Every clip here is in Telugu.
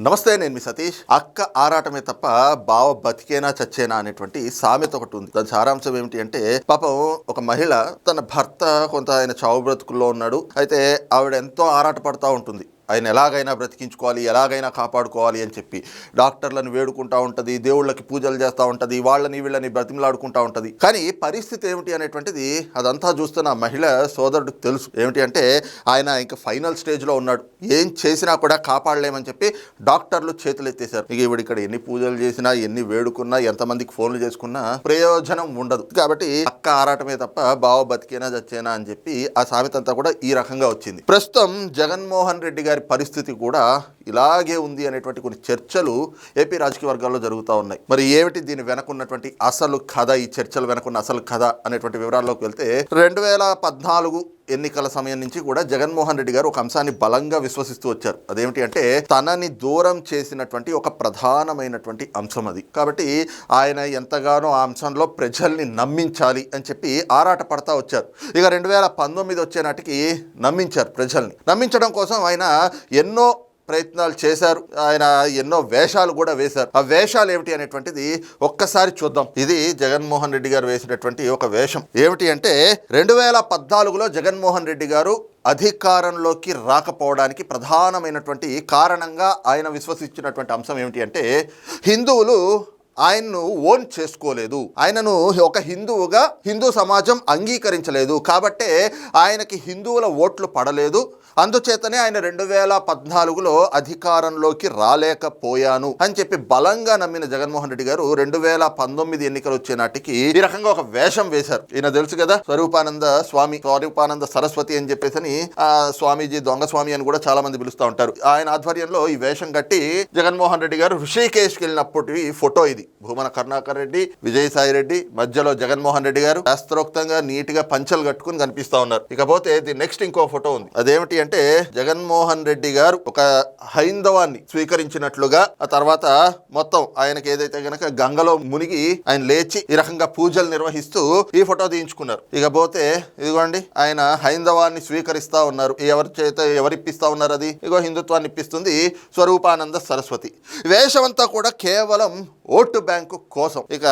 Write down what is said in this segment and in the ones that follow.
నమస్తే నేను మీ సతీష్. అక్క ఆరాటమే తప్ప బావ బతికేనా చచ్చేనా అనేటువంటి సామెత ఒకటి ఉంది. దాని సారాంశం ఏమిటి అంటే పాపం ఒక మహిళ తన భర్త కొంత ఆయన చావు బ్రతుకుల్లో ఉన్నాడు. అయితే ఆవిడ ఎంతో ఆరాట పడతా ఉంటుంది. ఆయన ఎలాగైనా బ్రతికించుకోవాలి ఎలాగైనా కాపాడుకోవాలి అని చెప్పి డాక్టర్లను వేడుకుంటా ఉంటుంది దేవుళ్ళకి పూజలు చేస్తూ ఉంటుంది వాళ్ళని వీళ్ళని బ్రతిమలాడుకుంటా ఉంటుంది. కానీ పరిస్థితి ఏమిటి అనేటువంటిది అదంతా చూస్తున్న మహిళ సోదరుడికి తెలుసు. ఏమిటి అంటే ఆయన ఇంకా ఫైనల్ స్టేజ్లో ఉన్నాడు. ఏం చేసినా కూడా కాపాడలేమని చెప్పి డాక్టర్లు చేతులు ఎత్తేశారు ఇక ఈవిడ ఇక్కడ ఎన్ని పూజలు చేసినా ఎన్ని వేడుకున్నా ఎంతమందికి ఫోన్లు చేసుకున్నా ప్రయోజనం ఉండదు. కాబట్టి అక్క ఆరాటమే తప్ప బావ బతికేనా చచ్చేనా అని చెప్పి ఆ సామెత అంతా కూడా ఈ రకంగా వచ్చింది. ప్రస్తుతం జగన్మోహన్ రెడ్డి గారి పరిస్థితి కూడా ఇలాగే ఉంది అనేటువంటి కొన్ని చర్చలు ఏపీ రాజకీయ వర్గాల్లో జరుగుతూ ఉన్నాయి. మరి ఏమిటి దీని వెనకున్నటువంటి అసలు కథ? ఈ చర్చలు వెనకున్న అసలు కథ అనేటువంటి వివరాల్లోకి వెళ్తే రెండు వేల పద్నాలుగు ఎన్నికల సమయం నుంచి కూడా జగన్మోహన్ రెడ్డి గారు ఒక అంశాన్ని బలంగా విశ్వసిస్తూ వచ్చారు. అదేమిటి అంటే తనని దూరం చేసినటువంటి ఒక ప్రధానమైనటువంటి అంశం అది. కాబట్టి ఆయన ఎంతగానో ఆ అంశంలో ప్రజల్ని నమ్మించాలి అని చెప్పి ఆరాట పడతా వచ్చారు. ఇక రెండు వేల పంతొమ్మిది వచ్చే నాటికి నమ్మించారు ప్రజల్ని. నమ్మించడం కోసం ఆయన ఎన్నో ప్రయత్నాలు చేశారు. ఆయన ఎన్నో వేషాలు కూడా వేశారు. ఆ వేషాలు ఏమిటి అనేటువంటిది ఒక్కసారి చూద్దాం. ఇది జగన్మోహన్ రెడ్డి గారు వేసినటువంటి ఒక వేషం. ఏమిటి అంటే రెండు వేల పద్నాలుగులో జగన్మోహన్ రెడ్డి గారు అధికారంలోకి రాకపోవడానికి ప్రధానమైనటువంటి కారణంగా ఆయన విశ్వసించినటువంటి అంశం ఏమిటి అంటే హిందువులు ఆయన్ను ఓన్ చేసుకోలేదు. ఆయనను ఒక హిందువుగా హిందూ సమాజం అంగీకరించలేదు. కాబట్టే ఆయనకి హిందువుల ఓట్లు పడలేదు. అందుచేతనే ఆయన రెండు వేల పద్నాలుగులో అధికారంలోకి రాలేకపోయాను అని చెప్పి బలంగా నమ్మిన జగన్మోహన్ రెడ్డి గారు రెండు వేల పంతొమ్మిది ఎన్నికలు వచ్చే నాటికి ఈ రకంగా ఒక వేషం వేశారు. ఈయన తెలుసు కదా స్వరూపానంద స్వామి స్వరూపానంద సరస్వతి అని చెప్పేసి ఆ స్వామీజీ దొంగ స్వామి అని కూడా చాలా మంది పిలుస్తూ ఉంటారు. ఆయన ఆధ్వర్యంలో ఈ వేషం కట్టి జగన్మోహన్ రెడ్డి గారు ఋషికేష్కి వెళ్ళినప్పటి ఫోటో ఇది. భూమన కరుణాకర్ రెడ్డి విజయసాయి రెడ్డి మధ్యలో జగన్మోహన్ రెడ్డి గారు శాస్త్రోక్తంగా నీట్గా పంచలు కట్టుకుని కనిపిస్తా ఉన్నారు. ఇకపోతే ది నెక్స్ట్ ఇంకో ఫోటో ఉంది. అదేమిటి అంటే జగన్మోహన్ రెడ్డి గారు ఒక హైందవాన్ని స్వీకరించినట్లుగా ఆ తర్వాత మొత్తం ఆయనకి ఏదైతే గనక గంగలో మునిగి ఆయన లేచి ఈ రకంగా పూజలు నిర్వహిస్తూ ఈ ఫోటో తీయించుకున్నారు. ఇకపోతే ఇదిగోండి ఆయన హైందవాన్ని స్వీకరిస్తా ఉన్నారు. ఎవరి చేత ఎవరిప్పిస్తా ఉన్నారు అది? ఇగో హిందుత్వాన్ని ఇప్పిస్తుంది స్వరూపానంద సరస్వతి. వేషమంతా కూడా కేవలం ఓట్ బ్యాంకు కోసం. ఇక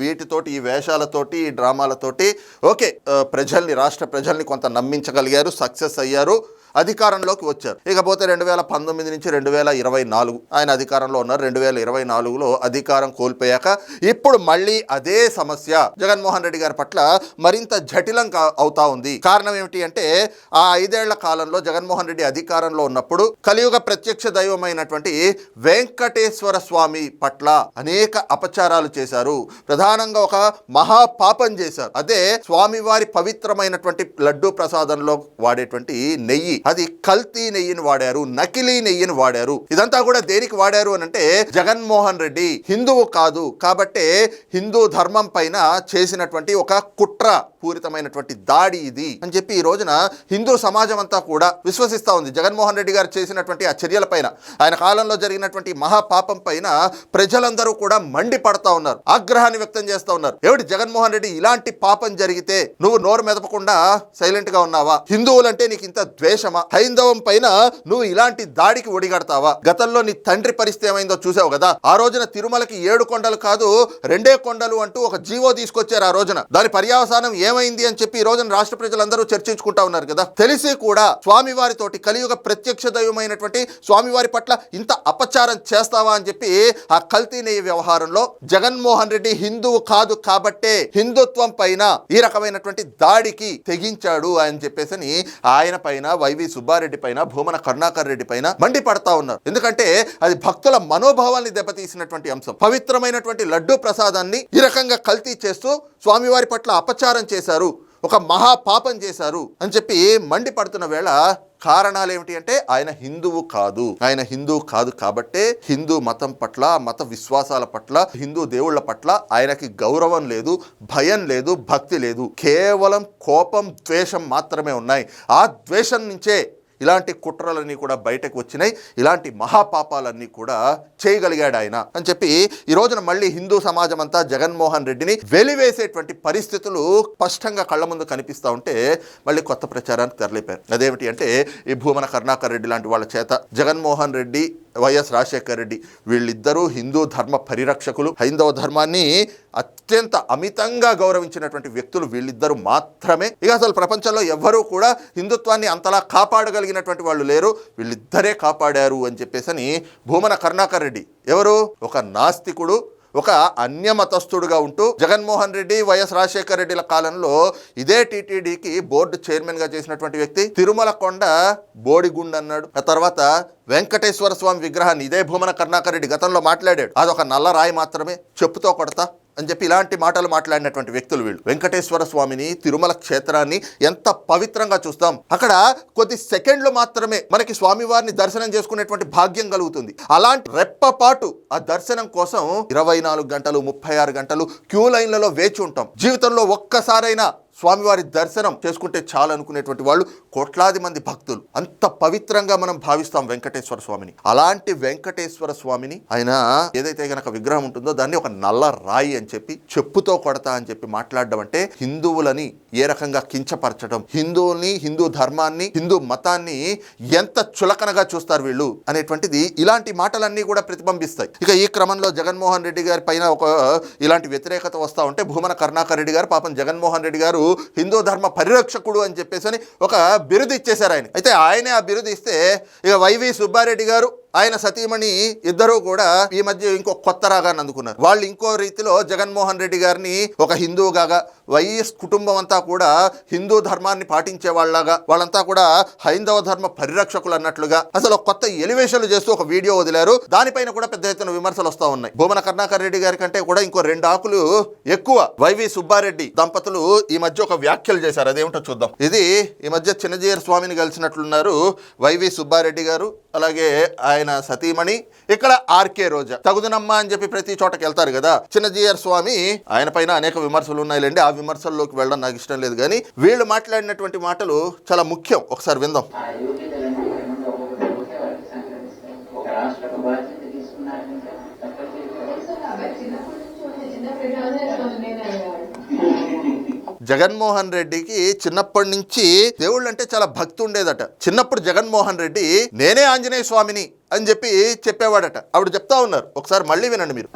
వీటితోటి ఈ వేషాలతోటి ఈ డ్రామాలతోటి ఓకే ప్రజల్ని రాష్ట్ర ప్రజల్ని కొంత నమ్మించగలిగారు సక్సెస్ అయ్యారు. అధికారంలోకి వచ్చారు. ఇకపోతే రెండు వేల పంతొమ్మిది నుంచి రెండు వేల ఇరవై నాలుగు ఆయన అధికారంలో ఉన్నారు. రెండు వేల ఇరవై నాలుగులో అధికారం కోల్పోయాక ఇప్పుడు మళ్ళీ అదే సమస్య జగన్మోహన్ రెడ్డి గారి పట్ల మరింత జటిలం అవుతా ఉంది. కారణం ఏమిటి అంటే ఆ ఐదేళ్ళ కాలంలో జగన్మోహన్ రెడ్డి అధికారంలో ఉన్నప్పుడు కలియుగ ప్రత్యక్ష దైవమైనటువంటి వెంకటేశ్వర స్వామి పట్ల అనేక అపచారాలు చేశారు. ప్రధానంగా ఒక మహాపాపం చేశారు. అదే స్వామివారి పవిత్రమైనటువంటి లడ్డూ ప్రసాదంలో వాడేటువంటి నెయ్యి అది కల్తీ నెయ్యిని వాడారు నకిలీ నెయ్యిని వాడారు. ఇదంతా కూడా దేనికి వాడారు అని అంటే జగన్మోహన్ రెడ్డి హిందువు కాదు కాబట్టే హిందూ ధర్మం పైన చేసినటువంటి ఒక కుట్ర పూరితమైనటువంటి దాడి ఇది అని చెప్పి ఈ రోజున హిందూ సమాజం అంతా కూడా విశ్వసిస్తా ఉంది. జగన్మోహన్ రెడ్డి గారు చేసినటువంటి ఆ చర్యల పైన ఆయన కాలంలో జరిగినటువంటి మహాపాపం పైన ప్రజలందరూ కూడా మండిపడతా ఉన్నారు ఆగ్రహాన్ని వ్యక్తం చేస్తా ఉన్నారు. ఏమిటి జగన్మోహన్ రెడ్డి ఇలాంటి పాపం జరిగితే నువ్వు నోరు మెదపకుండా సైలెంట్గా ఉన్నావా? హిందువులంటే నీకు ఇంత ద్వేషం ద్వేషమా హైందవం పైన నువ్వు ఇలాంటి దాడికి ఒడిగడతావా? గతంలో నీ తండ్రి పరిస్థితి ఏమైందో చూసావు కదా? ఆ రోజున తిరుమలకి ఏడు కొండలు కాదు రెండే కొండలు అంటూ ఒక జీవో తీసుకొచ్చారు ఆ రోజున. దాని పర్యావసానం ఏమైంది అని చెప్పి ఈ రోజున రాష్ట్ర ప్రజలందరూ చర్చించుకుంటా ఉన్నారు కదా? తెలిసి కూడా స్వామివారితోటి కలియుగ ప్రత్యక్ష దైవమైనటువంటి స్వామివారి పట్ల ఇంత అపచారం చేస్తావా అని చెప్పి ఆ కల్తీ నెయ్యి వ్యవహారంలో జగన్మోహన్ రెడ్డి హిందువు కాదు కాబట్టే హిందుత్వం పైన ఈ రకమైనటువంటి దాడికి తెగించాడు అని చెప్పేసి ఆయన పైన వైవి సుబ్బారెడ్డి పైన భూమన కరుణాకర్ రెడ్డి పైన మండిపడతా ఉన్నారు. ఎందుకంటే అది భక్తుల మనోభావాల్ని దెబ్బతీసినటువంటి అంశం. పవిత్రమైనటువంటి లడ్డూ ప్రసాదాన్ని ఈ రకంగా కల్తీ చేస్తూ స్వామివారి పట్ల అపచారం చేశారు. ఒక మహాపాపం చేశారు అని చెప్పి మండిపడుతున్న వేళ కారణాలు ఏమిటి అంటే ఆయన హిందువు కాదు. ఆయన హిందువు కాదు కాబట్టే హిందూ మతం పట్ల మత విశ్వాసాల పట్ల హిందూ దేవుళ్ళ పట్ల ఆయనకి గౌరవం లేదు భయం లేదు భక్తి లేదు. కేవలం కోపం ద్వేషం మాత్రమే ఉన్నాయి. ఆ ద్వేషం నుంచే ఇలాంటి కుట్రలన్నీ కూడా బయటకు వచ్చినాయి. ఇలాంటి మహాపాపాలన్నీ కూడా చేయగలిగాడు ఆయన అని చెప్పి ఈ రోజున మళ్ళీ హిందూ సమాజం అంతా జగన్మోహన్ రెడ్డిని వెలివేసేటువంటి పరిస్థితులు స్పష్టంగా కళ్ళ ముందు కనిపిస్తూ ఉంటే మళ్ళీ కొత్త ప్రచారానికి తెరలేపారు. అదేమిటి అంటే ఈ భూమన కరుణాకర్ రెడ్డి లాంటి వాళ్ళ చేత జగన్మోహన్ రెడ్డి వైఎస్ రాజశేఖర్ రెడ్డి. వీళ్ళిద్దరూ హిందూ ధర్మ పరిరక్షకులు. హైందవ ధర్మాన్ని అత్యంత అమితంగా గౌరవించినటువంటి వ్యక్తులు వీళ్ళిద్దరూ మాత్రమే. ఇక అసలు ప్రపంచంలో ఎవ్వరూ కూడా హిందుత్వాన్ని అంతలా కాపాడగలిగినటువంటి వాళ్ళు లేరు. వీళ్ళిద్దరే కాపాడారు అని చెప్పేసని భూమన కరుణాకర్ రెడ్డి. ఎవరు? ఒక నాస్తికుడు. ఒక అన్యమతస్థుడుగా ఉంటూ జగన్మోహన్ రెడ్డి వైఎస్ రాజశేఖర రెడ్డిల కాలంలో ఇదే టీటీడీకి బోర్డు చైర్మన్గా చేసినటువంటి వ్యక్తి తిరుమల కొండ బోడిగుండ్ అన్నాడు. ఆ తర్వాత వెంకటేశ్వర స్వామి విగ్రహాన్ని ఇదే భూమన కర్ణాకర్ రెడ్డి గతంలో మాట్లాడాడు. అదొక నల్ల రాయి మాత్రమే. చెప్పుతో కొడతా. అని చెప్పి ఇలాంటి మాటలు మాట్లాడినటువంటి వ్యక్తులు వీళ్ళు. వెంకటేశ్వర స్వామిని తిరుమల క్షేత్రాన్ని ఎంత పవిత్రంగా చూస్తాం. అక్కడ కొద్ది సెకండ్లు మాత్రమే మనకి స్వామివారిని దర్శనం చేసుకునేటువంటి భాగ్యం కలుగుతుంది. అలాంటి రెప్పపాటు ఆ దర్శనం కోసం ఇరవై నాలుగు గంటలు ముప్పై ఆరు గంటలు క్యూ లైన్లలో వేచి ఉంటాం. జీవితంలో ఒక్కసారైనా స్వామివారి దర్శనం చేసుకుంటే చాలు అనుకునేటువంటి వాళ్ళు కోట్లాది మంది భక్తులు. అంత పవిత్రంగా మనం భావిస్తాం వెంకటేశ్వర స్వామిని. అలాంటి వెంకటేశ్వర స్వామిని ఆయన ఏదైతే గనక విగ్రహం ఉంటుందో దాన్ని ఒక నల్ల రాయి అని చెప్పి చెప్పుతో కొడతా అని చెప్పి మాట్లాడడం అంటే హిందువులని ఏ రకంగా కించపరచడం? హిందువుల్ని హిందూ ధర్మాన్ని హిందూ మతాన్ని ఎంత చులకనగా చూస్తారు వీళ్ళు అనేటువంటిది ఇలాంటి మాటలన్నీ కూడా ప్రతిబింబిస్తాయి. ఇక ఈ క్రమంలో జగన్మోహన్ రెడ్డి గారి పైన ఒక ఇలాంటి వ్యతిరేకత వస్తూ ఉంటే భూమన కరుణాకర్ రెడ్డి గారు పాపం జగన్మోహన్ రెడ్డి గారు హిందూ ధర్మ పరిరక్షకుడు అని చెప్పేసి అని ఒక బిరుదు ఇచ్చేశారు ఆయన. అయితే ఆయనే ఆ బిరుదు ఇస్తే ఇక వైవి సుబ్బారెడ్డి గారు ఆయన సతీమణి ఇద్దరూ కూడా ఈ మధ్య ఇంకో కొత్త రాగాన్ని అందుకున్నారు. వాళ్ళు ఇంకో రీతిలో జగన్మోహన్ రెడ్డి గారిని ఒక హిందువుగా వైఎస్ కుటుంబం అంతా కూడా హిందూ ధర్మాన్ని పాటించే వాళ్ళగా వాళ్ళంతా కూడా హైందవ ధర్మ పరిరక్షకులు అన్నట్లుగా అసలు కొత్త ఎలివేషన్లు చేస్తూ ఒక వీడియో వదిలారు. దానిపైన కూడా పెద్ద ఎత్తున విమర్శలు వస్తూ ఉన్నాయి. భూమన కర్ణాకర్ రెడ్డి గారి కంటే కూడా ఇంకో రెండు ఆకులు ఎక్కువ. వైవి సుబ్బారెడ్డి దంపతులు ఈ మధ్య ఒక వ్యాఖ్యలు చేశారు. అదేమిటో చూద్దాం. ఇది ఈ మధ్య చిన్నజీయర్ స్వామిని కలిసినట్లున్నారు వైవి సుబ్బారెడ్డి గారు. అలాగే ఆయన సతీమణి. ఇక్కడ ఆర్కే రోజా. తగుదనమ్మా అని చెప్పి ప్రతి చోటకి వెళ్తారు కదా. చిన్నజీయర్ స్వామి ఆయన పైన అనేక విమర్శలు ఉన్నాయిలేండి ఆ విమర్శల్లోకి వెళ్ళడం నాకు ఇష్టం లేదు కానీ వీళ్ళు మాట్లాడినటువంటి మాటలు చాలా ముఖ్యం. ఒకసారి విందాం. ఆ జగన్మోహన్ రెడ్డికి చిన్నప్పటి నుంచి దేవుళ్ళు అంటే చాలా భక్తి ఉండేదట. చిన్నప్పుడు జగన్మోహన్ రెడ్డి నేనే ఆంజనేయ స్వామిని అని చెప్పి చెప్పేవాడట. ఆవిడ చెప్తా ఉన్నారు. ఒకసారి మళ్ళీ వినండి మీరు.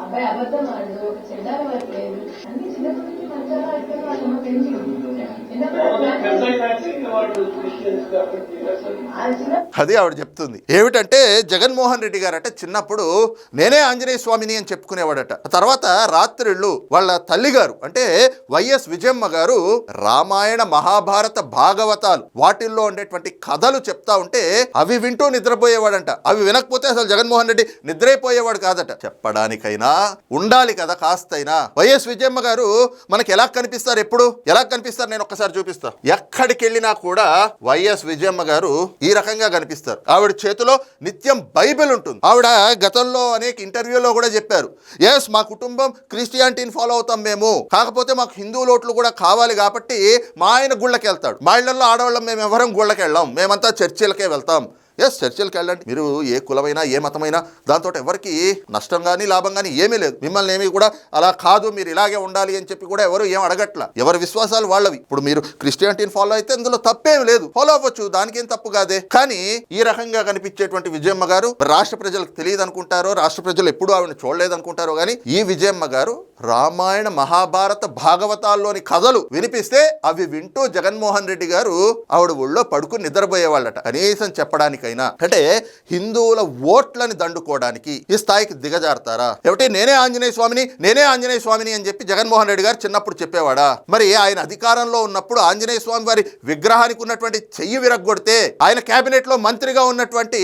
అబ్బాయి అబద్ధం ఆడు ఒక చెడ్డారి వరకు లేదు. అన్ని చిన్నప్పటి అది ఆవిడ చెప్తుంది. ఏమిటంటే జగన్మోహన్ రెడ్డి గారట చిన్నప్పుడు నేనే ఆంజనేయ స్వామిని అని చెప్పుకునేవాడట. తర్వాత రాత్రిళ్ళు వాళ్ళ తల్లిగారు అంటే వైఎస్ విజయమ్మ గారు రామాయణ మహాభారత భాగవతాలు వాటిల్లో ఉండేటువంటి కథలు చెప్తా ఉంటే అవి వింటూ నిద్రపోయేవాడంట. అవి వినకపోతే అసలు జగన్మోహన్ రెడ్డి నిద్రైపోయేవాడు కాదట. చెప్పడానికైనా ఉండాలి కదా కాస్తైనా. వైఎస్ విజయమ్మ గారు మనకి ఎలా కనిపిస్తారు ఎప్పుడు? ఎలా కనిపిస్తారు? నేను ఒక్కసారి చూపిస్తా. ఎక్కడికి వెళ్ళినా కూడా వైఎస్ విజయమ్మ గారు ఈ రకంగా కనిపిస్తారు. ఆవిడ చేతిలో నిత్యం బైబిల్ ఉంటుంది. ఆవిడ గతంలో అనేక ఇంటర్వ్యూలో కూడా చెప్పారు. ఎస్ మా కుటుంబం క్రిస్టియానిటీని ఫాలో అవుతాం మేము. కాకపోతే మాకు హిందూ లోట్లు కూడా కావాలి కాబట్టి మా ఆయన గుళ్ళకి వెళ్తాడు మా ఇళ్ళలో ఆడవాళ్ళం మేము ఎవరం గుళ్ళకి వెళ్ళాం మేమంతా చర్చిలకే వెళ్తాం. ఎస్ చర్చలకు వెళ్ళండి. మీరు ఏ కులమైనా ఏ మతమైనా దాంతో ఎవరికి నష్టం కానీ లాభం కానీ ఏమీ లేదు. మిమ్మల్ని ఏమీ కూడా అలా కాదు మీరు ఇలాగే ఉండాలి అని చెప్పి కూడా ఎవరు ఏం అడగట్ల. ఎవరి విశ్వాసాలు వాళ్ళవి. ఇప్పుడు మీరు క్రిస్టియానిటీని ఫాలో అయితే ఇందులో తప్పేం లేదు. ఫాలో అవ్వచ్చు దానికేం తప్పు కాదే. కానీ ఈ రకంగా కనిపించేటువంటి విజయమ్మ గారు రాష్ట్ర ప్రజలకు తెలియదు అనుకుంటారో రాష్ట్ర ప్రజలు ఎప్పుడూ ఆవిడని చూడలేదు అనుకుంటారో కానీ ఈ విజయమ్మ గారు రామాయణ మహాభారత భాగవతాల్లోని కథలు వినిపిస్తే అవి వింటూ జగన్మోహన్ రెడ్డి గారు ఆవిడ ఒళ్ళో పడుకుని నిద్రపోయేవాళ్ళట. కనీసం చెప్పడానికైనా అంటే హిందువుల ఓట్లని దండుకోవడానికి ఈ స్థాయికి దిగజారుతారా? ఏమిటి? నేనే ఆంజనేయ స్వామిని నేనే ఆంజనేయ స్వామిని అని చెప్పి జగన్మోహన్ రెడ్డి గారు చిన్నప్పుడు చెప్పేవాడా? మరి ఆయన అధికారంలో ఉన్నప్పుడు ఆంజనేయ స్వామి వారి విగ్రహానికి ఉన్నటువంటి చెయ్యి విరగ్గొడితే ఆయన కేబినెట్లో మంత్రిగా ఉన్నటువంటి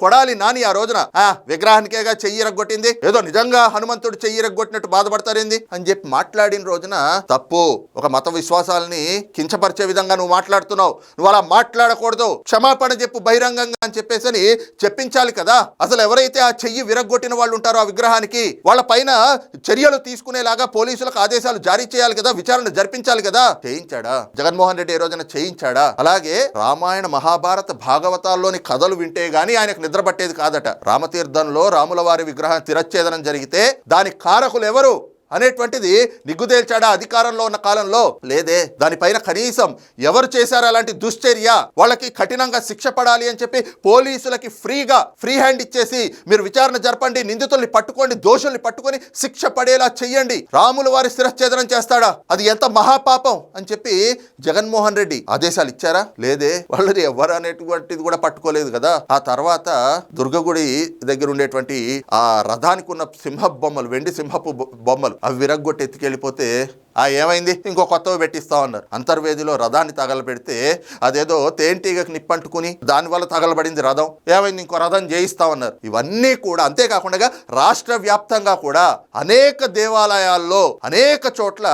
కొడాలి నాని ఆ రోజున. ఆ విగ్రహానికేగా చెయ్యిరగొట్టింది ఏదో నిజంగా హనుమంతుడు చెయ్యిరగొట్టినట్టు బాధపడతారేంది? అని చెప్పి మాట్లాడిన రోజున తప్పు. ఒక మత విశ్వాసాలని కించపరిచే విధంగా నువ్వు మాట్లాడుతున్నావు. నువ్వు అలా మాట్లాడకూడదు. క్షమాపణ చెప్పు బహిరంగంగా అని చెప్పేసి అని చెప్పించాలి కదా. అసలు ఎవరైతే ఆ చెయ్యి విరగ్గొట్టిన వాళ్ళు ఉంటారో ఆ విగ్రహానికి వాళ్ళ పైన చర్యలు తీసుకునేలాగా పోలీసులకు ఆదేశాలు జారీ చేయాలి కదా విచారణ జరిపించాలి కదా. చేయించాడా? జగన్మోహన్ రెడ్డి ఏ రోజున చేయించాడా? అలాగే రామాయణ మహాభారత భాగవతాల్లోని కథలు వింటే గానీ ఆయనకు నిద్రపట్టేది కాదట. రామతీర్థంలో రాములవారి విగ్రహం తిరచ్ఛేదనం జరిగితే దాని కారకులు ఎవరు? అనేటువంటిది నిగ్గుదేల్చాడా అధికారంలో ఉన్న కాలంలో? లేదే. దానిపైన కనీసం ఎవరు చేశారు అలాంటి దుశ్చర్య? వాళ్ళకి కఠినంగా శిక్ష పడాలి అని చెప్పి పోలీసులకి ఫ్రీగా ఫ్రీ హ్యాండ్ ఇచ్చేసి మీరు విచారణ జరపండి నిందితుల్ని పట్టుకోండి దోషుల్ని పట్టుకొని శిక్ష పడేలా చెయ్యండి. రాములు వారి శిరఛేదనం చేస్తాడా? అది ఎంత మహాపాపం అని చెప్పి జగన్మోహన్ రెడ్డి ఆదేశాలు ఇచ్చారా? లేదే. వాళ్ళని ఎవరు అనేటువంటిది కూడా పట్టుకోలేదు కదా. ఆ తర్వాత దుర్గగుడి దగ్గర ఉండేటువంటి ఆ రథానికి ఉన్న సింహ బొమ్మలు వెండి సింహపు బొమ్మలు అవి విరగ్గొట్టి ఎత్తుకెళ్ళిపోతే ఆ ఏమైంది? ఇంకో కొత్తవి పెట్టిస్తా ఉన్నారు అంతర్వేదిలో రథాన్ని తగలబెడితే అదేదో తేనెటీగకు నిప్పంటుకుని దానివల్ల తగలబడింది రథం. ఏమైంది? ఇంకో రథం జయిస్తా ఉన్నారు ఇవన్నీ కూడా అంతేకాకుండా రాష్ట్ర వ్యాప్తంగా కూడా అనేక దేవాలయాల్లో అనేక చోట్ల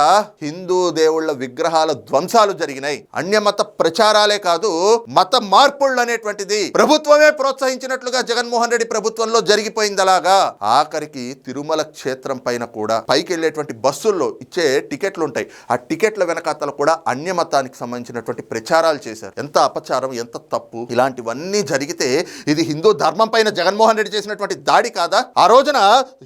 హిందూ దేవుళ్ళ విగ్రహాల ధ్వంసాలు జరిగినాయి. అన్యమత ప్రచారాలే కాదు మత మార్పుళ్ళు అనేటువంటిది ప్రభుత్వమే ప్రోత్సహించినట్లుగా జగన్మోహన్ రెడ్డి ప్రభుత్వంలో జరిగిపోయింది అలాగా ఆఖరికి తిరుమల క్షేత్రం పైన కూడా పైకి వెళ్ళేటువంటి బస్సుల్లో ఇచ్చే టికెట్ టికెట్లు ఉంటాయి ఆ టికెట్ల వెనకాతల కూడా అన్యమతానికి సంబంధించినటువంటి ప్రచారాలు చేశారు. ఎంత అపచారం ఎంత తప్పు ఇలాంటివన్నీ జరిగితే ఇది హిందూ ధర్మం పైన జగన్మోహన్ రెడ్డి చేసినటువంటి దాడి కాదా? ఆ రోజున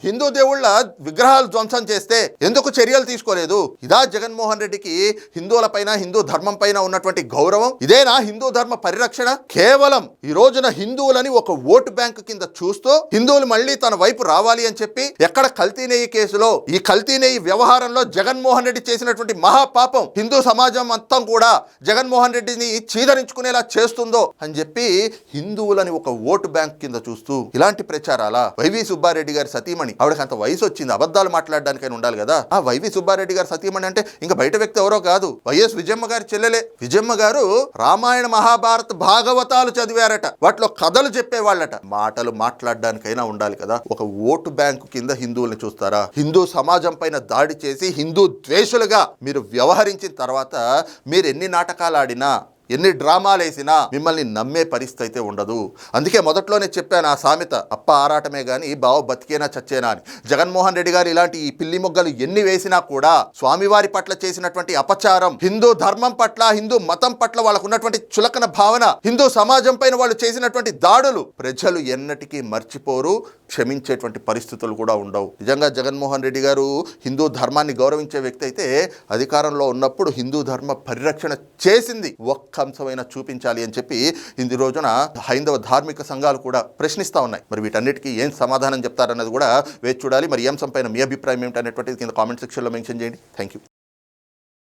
హిందూ దేవుళ్ళ విగ్రహాలు ధ్వంసం చేస్తే ఎందుకు చర్యలు తీసుకోలేదు? ఇదా జగన్మోహన్ రెడ్డికి హిందువుల పైన హిందూ ధర్మం పైన ఉన్నటువంటి గౌరవం? ఇదేనా హిందూ ధర్మ పరిరక్షణ? కేవలం ఈ రోజున హిందువులని ఒక ఓటు బ్యాంకు కింద చూస్తూ హిందువులు మళ్ళీ తన వైపు రావాలి అని చెప్పి ఎక్కడ కల్తీ నెయ్యి కేసులో ఈ కల్తీ నెయ్యి వ్యవహారంలో జగన్మోహన్ రెడ్డి చేసినటువంటి మహాపాపం హిందూ సమాజం మొత్తం కూడా జగన్మోహన్ రెడ్డిని చీదరించుకునేలా చేస్తుందో అని చెప్పి హిందువులని ఒక ఓటు బ్యాంక్ కింద చూస్తూ ఇలాంటి ప్రచారాల వైవి సుబ్బారెడ్డి గారి సతీమణి ఆవిడకి అంత వయసు వచ్చింది అబద్ధాలు మాట్లాడడానికైనా ఉండాలి కదా? ఆ వైవి సుబ్బారెడ్డి గారి సతీమణి అంటే ఇంకా బయట వ్యక్తి ఎవరో కాదు. వైఎస్ విజయమ్మ గారి చెల్లెలే. విజయమ్మ గారు రామాయణ మహాభారత భాగవతాలు చదివారట. వాటిలో కథలు చెప్పేవాళ్ళట. మాటలు మాట్లాడడానికైనా ఉండాలి కదా? ఒక ఓటు బ్యాంకు కింద హిందువుల్ని చూస్తారా? హిందూ సమాజం పైన దాడి చేసి హిందూ ద్వేషులుగా మీరు వ్యవహరించిన తర్వాత మీరు ఎన్ని నాటకాలు ఆడినా ఎన్ని డ్రామాలు వేసినా మిమ్మల్ని నమ్మే పరిస్థితి అయితే ఉండదు. అందుకే మొదట్లోనే చెప్పాను ఆ సామెత అప్ప ఆరాటమే కానీ బావ బతికేనా చచ్చేనా అని. జగన్మోహన్ రెడ్డి గారు ఇలాంటి ఈ పిల్లి మొగ్గలు ఎన్ని వేసినా కూడా స్వామివారి పట్ల చేసినటువంటి అపచారం హిందూ ధర్మం పట్ల హిందూ మతం పట్ల వాళ్ళకు ఉన్నటువంటి చులకన భావన హిందూ సమాజం పైన వాళ్ళు చేసినటువంటి దాడులు ప్రజలు ఎన్నటికీ మర్చిపోరు క్షమించేటువంటి పరిస్థితులు కూడా ఉండవు. నిజంగా జగన్మోహన్ రెడ్డి గారు హిందూ ధర్మాన్ని గౌరవించే వ్యక్తి అయితే అధికారంలో ఉన్నప్పుడు హిందూ ధర్మ పరిరక్షణ చేసింది ఒక్క అంశమైనా చూపించాలి అని చెప్పి ఇంది రోజున హైందవ ధార్మిక సంఘాలు కూడా ప్రశ్నిస్తా ఉన్నాయి. మరి వీటన్నిటికీ ఏం సమాధానం చెప్తారన్నది కూడా వేచి చూడాలి. మరి ఈ అంశం పైన మీ అభిప్రాయం ఏమిటనేటువంటిది కింద కామెంట్ సెక్షన్లో మెన్షన్ చేయండి. Thank you